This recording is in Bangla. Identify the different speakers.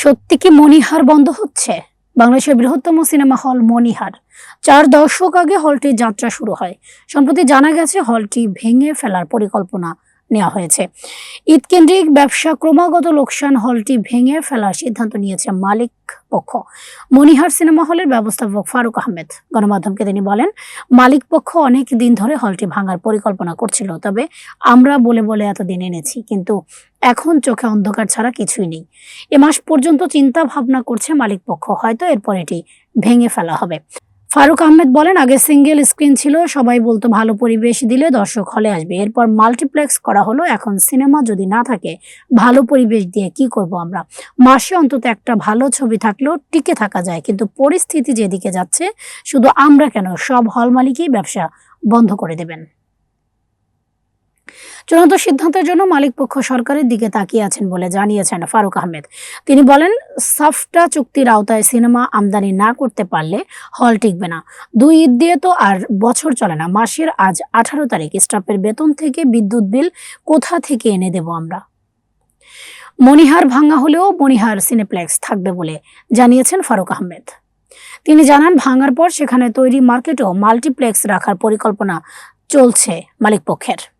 Speaker 1: সত্যি কি মণিহার বন্ধ হচ্ছে? বাংলাদেশের বৃহত্তম সিনেমা হল মণিহার। চার দশক আগে হলটির যাত্রা শুরু হয়। সম্প্রতি জানা গেছে, হলটি ভেঙে ফেলার পরিকল্পনা নেওয়া হয়েছে। ঈদ কেন্দ্রিক ব্যবসা ক্রমাগত লোকসান হলটি ভেঙে ফেলার সিদ্ধান্ত নিয়েছে মালিক পক্ষ। মণিহার সিনেমা হলের ব্যবস্থাপক ফারুক আহমেদ। গণমাধ্যমকে তিনি বলেন, মালিক পক্ষ অনেক দিন ধরে হলটি ভাঙার পরিকল্পনা করছিল, তবে আমরা বলে বলে এতদিন এনেছি, কিন্তু এখন চোখে অন্ধকার ছাড়া কিছুই নেই। এ মাস পর্যন্ত চিন্তা ভাবনা করছে মালিক পক্ষ, হয়তো এরপর এটি ভেঙে ফেলা হবে। ফারুক আহমেদ বলেন, আগে সিঙ্গেল স্ক্রিন ছিল, সবাই বলতো ভালো পরিবেশ দিলে দর্শক হলে আসবে। এরপর মাল্টিপ্লেক্স করা হলো, এখন সিনেমা যদি না থাকে, ভালো পরিবেশ দিয়ে কি করব আমরা? মাসে অন্তত একটা ভালো ছবি থাকলেও টিকে থাকা যায়, কিন্তু পরিস্থিতি যেদিকে যাচ্ছে, শুধু আমরা কেন, সব হল মালিকই ব্যবসা বন্ধ করে দেবেন। চূড়ান্ত সিদ্ধান্তের জন্য মালিক পক্ষ সরকারের দিকে তাকিয়ে আছেন বলে জানিয়েছেন ফারুক আহমেদ। তিনি বলেন সাফটা চুক্তির আওতায় সিনেমা আমদানি না করতে পারলে হল টিকবে না। দুই ঈদ দিয়ে তো আর বছর চলে না। মাসের আজ আঠারো তারিখ। স্টাফের বেতন থেকে বিদ্যুৎ বিল কোথা থেকে এনে দেব আমরা? মণিহার ভাঙা হলেও মণিহার সিনেপ্লেক্স থাকবে বলে জানিয়েছেন ফারুক আহমেদ। তিনি জানান, ভাঙার পর সেখানে তৈরি মার্কেটেও মাল্টিপ্লেক্স রাখার পরিকল্পনা চলছে মালিক পক্ষের।